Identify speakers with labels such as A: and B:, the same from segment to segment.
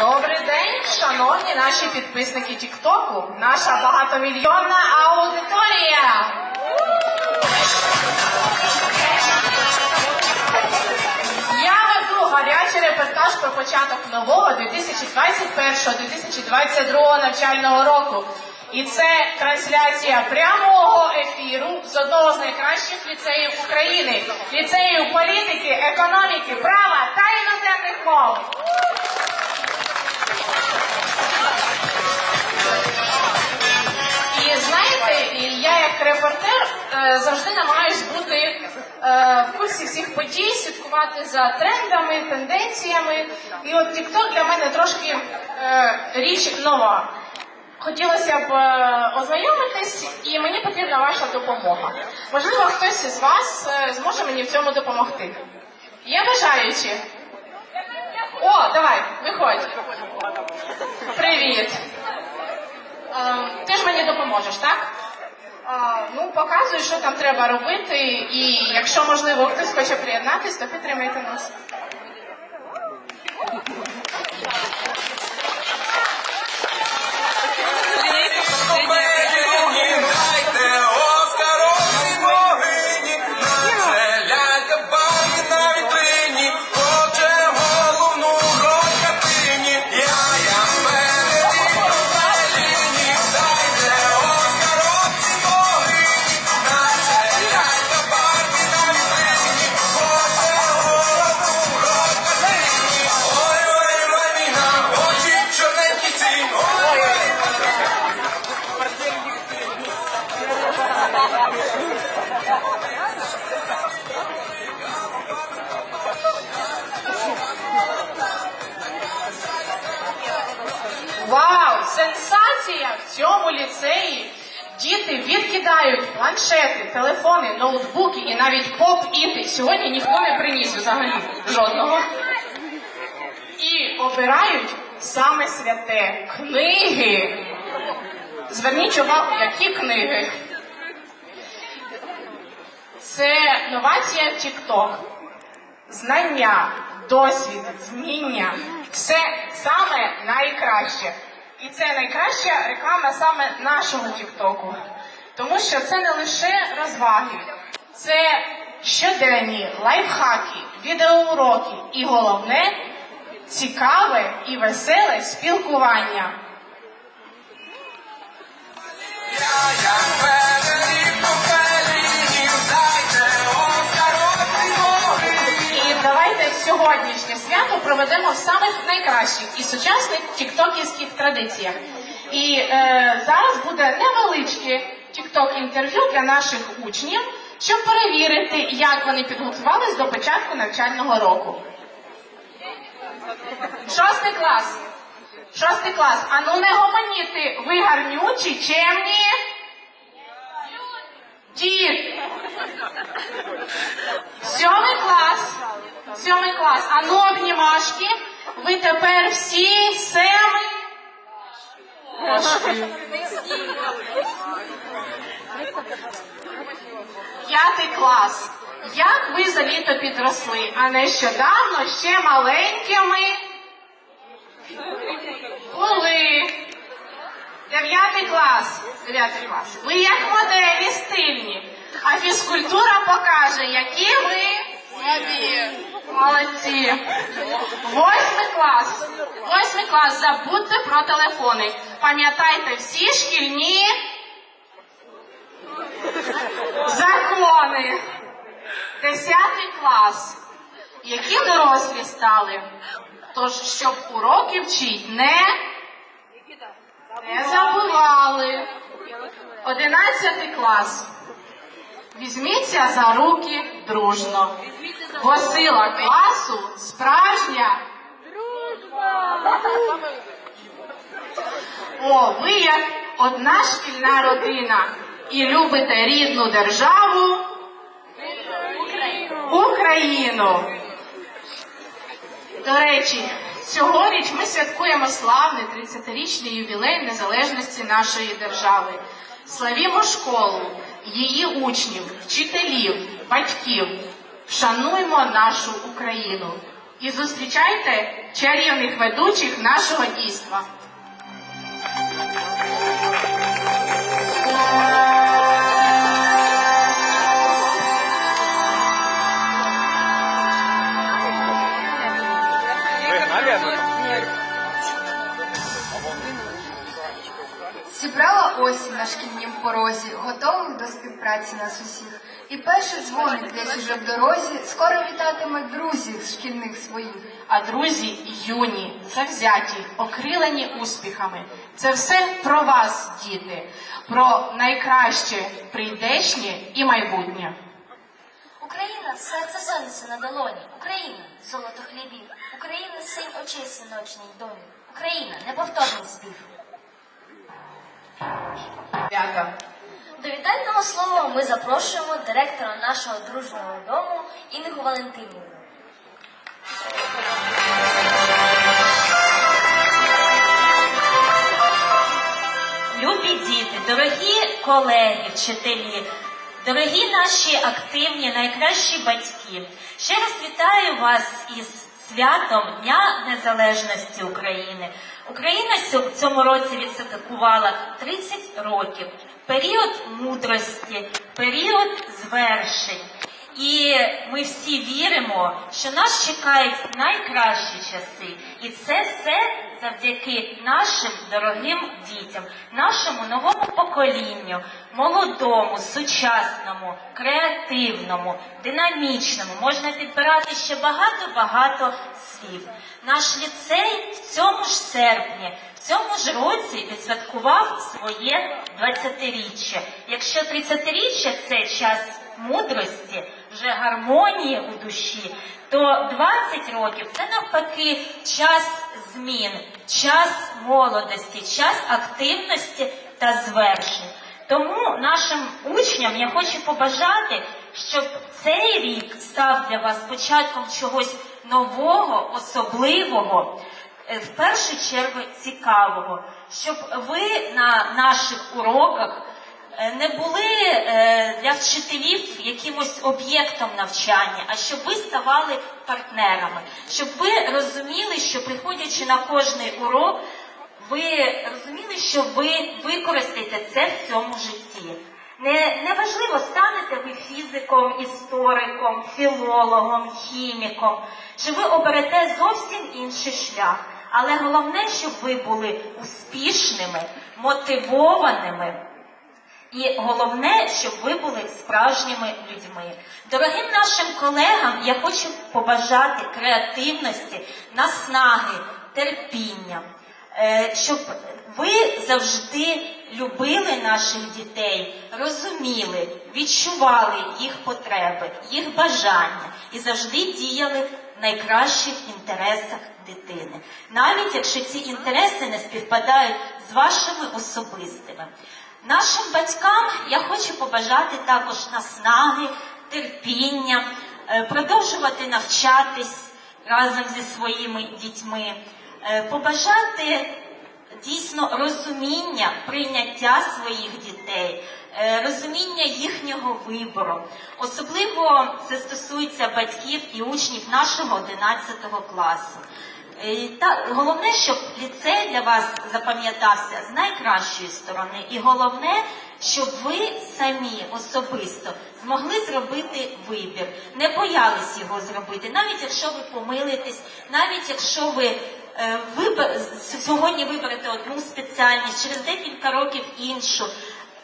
A: Добрий день, шановні наші підписники Тіктоку, наша багатомільйонна аудиторія. Я веду гарячий репортаж про початок нового 2021-2022 навчального року. І це трансляція прямого ефіру з одного з найкращих ліцеїв України ліцеїв політики, економіки, права та іноземних мов. Завжди намагаюсь бути е, в курсі всіх подій, слідкувати за трендами, тенденціями. І от TikTok для мене трошки е, річ нова. Хотілося б е, ознайомитись, і мені потрібна ваша допомога. Можливо, хтось із вас зможе мені в цьому допомогти. Є бажаючі? О, давай, виходь. Привіт. Е, ти ж мені допоможеш, так? Ну, що там треба робити, і якщо можливо хтось хоче приєднатись, то підтримайте нас. Діти відкидають планшети, телефони, ноутбуки і навіть поп-іти. Сьогодні ніхто не приніс взагалі жодного. І обирають саме святе книги. Зверніть увагу, які книги. Це новація TikTok. Знання, досвід, вміння все саме найкраще. І це найкраща реклама саме нашого Тіктоку. Тому що це не лише розваги, це щоденні лайфхаки, відеоуроки і головне цікаве і веселе спілкування. Сьогоднішнє свято проведемо в самих найкращих і сучасних тіктоківських традиціях. І е, зараз буде невеличке тікток інтерв'ю для наших учнів, щоб перевірити, як вони підготувались до початку навчального року. Шостий клас. Шостий клас. А ну не гомоніти, ви гарнючі, чемні. Дід. Сьомий клас. Сьомий клас. А ну обнімашки. Ви тепер всі семи. П'ятий клас. Як ви за літо підросли, а нещодавно ще маленькими були. Дев'ятий клас. Дев'ятий клас. Ви як моделі стильні. А фізкультура покаже, які ви слабі. Молодці. Восьмий клас. Восьмий клас. Забудьте про телефони. Пам'ятайте всі шкільні закони. Десятий клас. Які дорослі стали. Тож, щоб уроки вчить, не не забували. Одинадцятий клас. Візьміться за руки дружно. Бо сила класу справжня. О, ви як одна шкільна родина і любите рідну державу Україну. До речі, цьогоріч ми святкуємо славний 30-річний ювілей незалежності нашої держави. Славімо школу, її учнів, вчителів, батьків. Шануймо нашу Україну. І зустрічайте чарівних ведучих нашого дійства.
B: Зібрала осінь на шкільнім порозі, готових до співпраці нас усіх. І перший дзвоник десь уже в дорозі, скоро вітатиме друзів з шкільних своїх.
A: А друзі юні, завзяті, окрилені успіхами. Це все про вас, діти, про найкраще прийдешнє і майбутнє.
C: Україна серце сонця на долоні, Україна золото хлібів, Україна синь очей синочній домі, Україна неповторний спів.
A: Свята.
C: До вітального слова ми запрошуємо директора нашого дружнього дому Інгу Валентинівну.
D: Любі діти, дорогі колеги, вчителі, дорогі наші активні, найкращі батьки. Ще раз вітаю вас із святом Дня Незалежності України. Україна в цьому році відсвяткувала 30 років, період мудрості, період звершень. І ми всі віримо, що нас чекають найкращі часи, і це все завдяки нашим дорогим дітям, нашому новому поколінню, молодому, сучасному, креативному, динамічному. Можна підбирати ще багато-багато слів. Наш ліцей в цьому ж серпні, в цьому ж році відсвяткував своє 20-річчя. Якщо 30-річчя це час мудрості, вже гармонії у душі, то 20 років це навпаки час змін, час молодості, час активності та звершень. Тому нашим учням я хочу побажати, щоб цей рік став для вас початком чогось нового, особливого, е, в першу чергу цікавого, щоб ви на наших уроках не були е, для вчителів якимось об'єктом навчання, а щоб ви ставали партнерами, щоб ви розуміли, що приходячи на кожний урок, ви розуміли, що ви використаєте це в цьому житті. Не, неважливо, станете ви фізиком, істориком, філологом, хіміком, чи ви оберете зовсім інший шлях. Але головне, щоб ви були успішними, мотивованими. І головне, щоб ви були справжніми людьми. Дорогим нашим колегам я хочу побажати креативності, наснаги, терпіння, Е, щоб ви завжди любили наших дітей, розуміли, відчували їх потреби, їх бажання і завжди діяли в найкращих інтересах дитини, навіть якщо ці інтереси не співпадають з вашими особистими. Нашим батькам я хочу побажати також наснаги, терпіння, е, продовжувати навчатись разом зі своїми дітьми, е, побажати дійсно розуміння, прийняття своїх дітей, е, розуміння їхнього вибору. Особливо це стосується батьків і учнів нашого 11 класу. Е, Та головне, щоб ліцей для вас запам'ятався з найкращої сторони, і головне, щоб ви самі особисто змогли зробити вибір, не боялись його зробити, навіть якщо ви помилитесь, навіть якщо ви е, вибер... сьогодні виберете одну спеціальність, через декілька років іншу.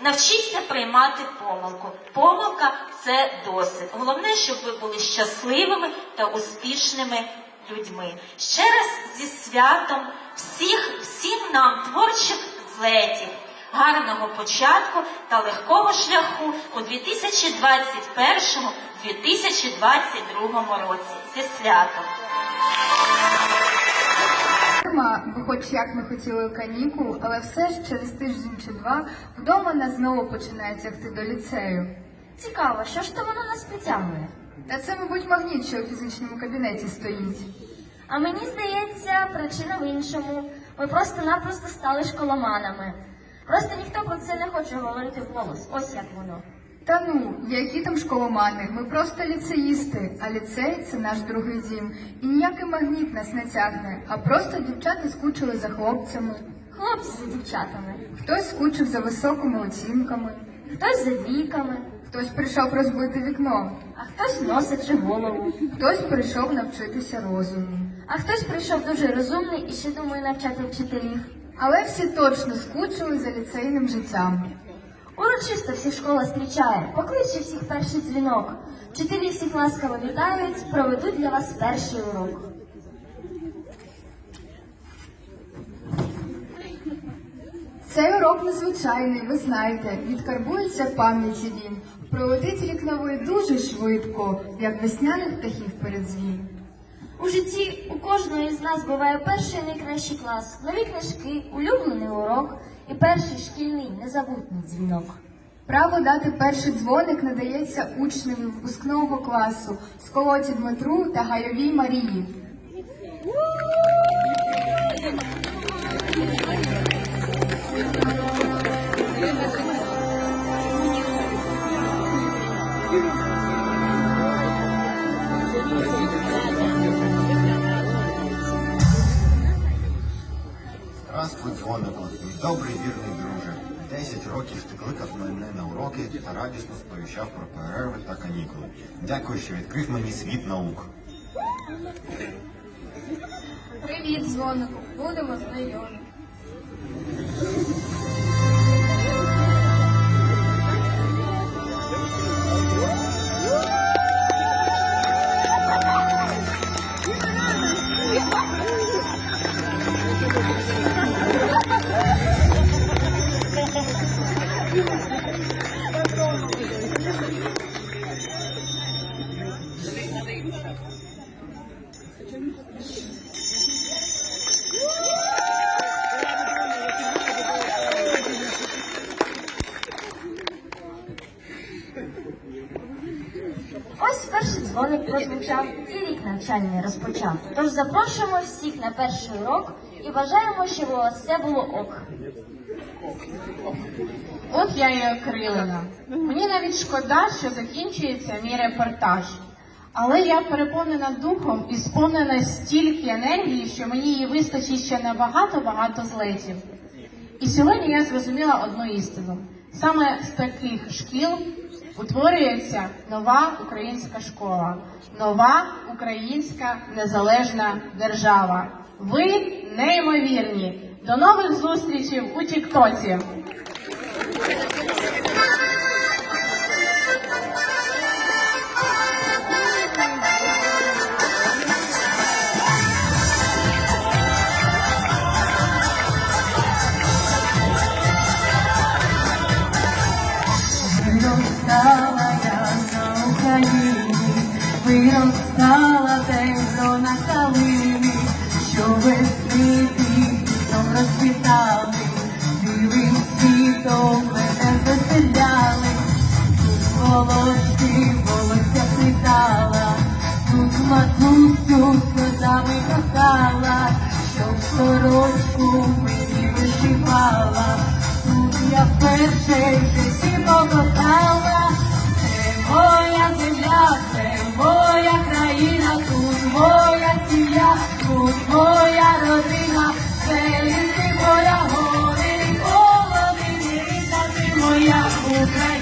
D: Навчіться приймати помилку. Помилка це досвід. Головне, щоб ви були щасливими та успішними людьми. Ще раз зі святом всіх, всім нам творчих злетів, гарного початку та легкого шляху у 2021-2022 році. Зі святом!
B: Бо хоч як ми хотіли канікул, але все ж через тиждень чи два вдома нас знову починають тягти до ліцею.
C: Цікаво, що ж то воно нас притягує?
B: Та це, мабуть, магніт, що у фізичному кабінеті стоїть.
C: А мені здається, причина в іншому. Ми просто-напросто стали школоманами. Просто ніхто про це не хоче говорити вголос. Ось як воно.
B: Та ну, які там школомани, ми просто ліцеїсти, а ліцей це наш другий дім. І ніякий магніт нас не тягне, а просто дівчата скучили за хлопцями.
C: Хлопці за дівчатами,
B: Хтось скучив за високими оцінками,
C: хтось за віками,
B: хтось прийшов розбити вікно,
C: а хтось носить голову.
B: хтось прийшов навчитися розуму.
C: А хтось прийшов дуже розумний і ще думає навчати вчителів.
B: Але всі точно скучили за ліцейним життям.
C: Урочисто всіх школа зустрічає, покличе всіх перший дзвінок. Вчителі всіх ласкаво вітають, проведуть для вас перший урок.
B: Цей урок незвичайний, ви знаєте, відкарбується в пам'яті він. Пролетить рік новий дуже швидко, як весняних птахів перед звін.
C: У житті у кожного із нас буває перший найкращий клас, нові книжки, улюблений урок і перший шкільний незабутній дзвінок.
B: Право дати перший дзвоник надається учневі випускного класу Сколоті Дмитру та Гайовій Марії.
E: Здравствуй, мій добрий вірний друже. Десять років ти кликав мене на уроки та радісно сповіщав про перерви та канікули. Дякую, що відкрив мені світ наук.
B: Привіт, дзвонику, будемо знайомі.
C: Перший урок і бажаємо, щоб у вас все було ок.
A: От я і окрилена. Мені навіть шкода, що закінчується мій репортаж. Але я переповнена духом і сповнена стільки енергії, що мені її вистачить ще на багато-багато злетів. І сьогодні я зрозуміла одну істину: саме з таких шкіл утворюється нова українська школа, нова українська незалежна держава. Ви неймовірні. До нових зустрічей у Тіктоці.
F: Сорочку мені вишивала. Тут я вперше в житті покохала, це моя земля, це моя країна, тут моя сім'я, тут моя родина, це ліси, моя гори, половини рідна, ти моя Україна.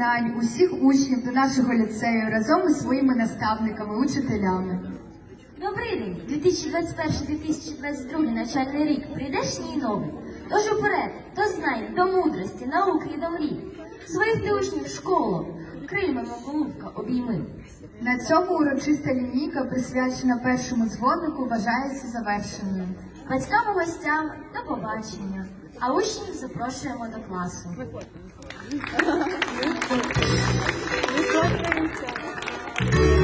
B: Знань усіх учнів до нашого ліцею разом із своїми наставниками, учителями.
C: Добрий день, 2021-2022 навчальний рік прийдешній новий. Тож уперед, до знань, до мудрості, науки і до мрій. Своїх ти учнів школу, крильмами голубка обійми.
B: На цьому урочиста лінійка, присвячена першому дзвонику, вважається завершеною.
C: Батькам і гостям до побачення, а учнів запрошуємо до класу. Thank you.